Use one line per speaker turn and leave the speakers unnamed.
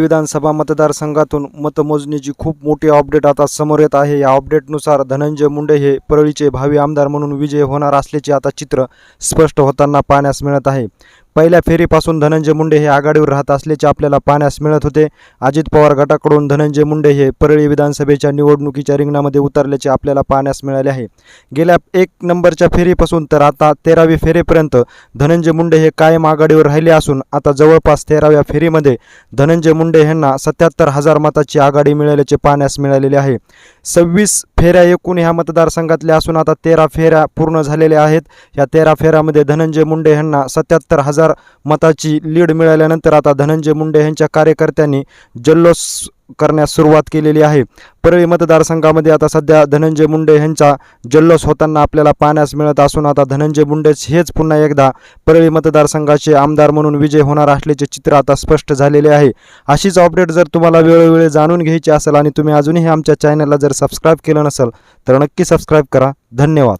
विधानसभा मतदारसंघातून मतमोजणीची खूप मोठी अपडेट आता समोर येत आहे. या अपडेटनुसार धनंजय मुंडे हे परळीचे भावी आमदार म्हणून विजय होणार असल्याचे आता चित्र स्पष्ट होताना पाहण्यास मिळत आहे. पहिल्या फेरीपासून धनंजय मुंडे हे आघाडीवर राहत असल्याचे आपल्याला पाहण्यास मिळत होते. अजित पवार गटाकडून धनंजय मुंडे हे परळी विधानसभेच्या निवडणुकीच्या रिंगणामध्ये उतरल्याचे आपल्याला पाहण्यास मिळाले आहे. गेल्या एक नंबरच्या फेरीपासून तर आता तेरावी फेरीपर्यंत धनंजय मुंडे हे कायम आघाडीवर राहिले असून आता जवळपास तेराव्या फेरीमध्ये धनंजय मुंडे यांना सत्याहत्तर हजार मताची आघाडी मिळाल्याचे पाहण्यास मिळालेले आहे. सव्वीस फेऱ्या एकूण ह्या मतदारसंघातल्या असून आता तेरा फेऱ्या पूर्ण झालेल्या आहेत. या तेरा फेऱ्यामध्ये धनंजय मुंडे यांना सत्याहत्तर हजार मताची लीड मिळाल्यानंतर आता धनंजय मुंडे यांच्या कार्यकर्त्यांनी जल्लोष करण्यास सुरुवात केलेली आहे. परळी मतदारसंघामध्ये आता सध्या धनंजय मुंडे यांचा जल्लोष होताना आपल्याला पाहण्यास मिळत असून आता धनंजय मुंडेच हेच पुन्हा एकदा परळी मतदारसंघाचे आमदार म्हणून विजय होणार असल्याचे चित्र आता स्पष्ट झालेले आहे. अशीच अपडेट जर तुम्हाला वेळोवेळी जाणून घ्यायची असेल आणि तुम्ही अजूनही आमच्या चॅनलला जर सबस्क्राईब केलं नसेल तर नक्की सबस्क्राईब करा. धन्यवाद.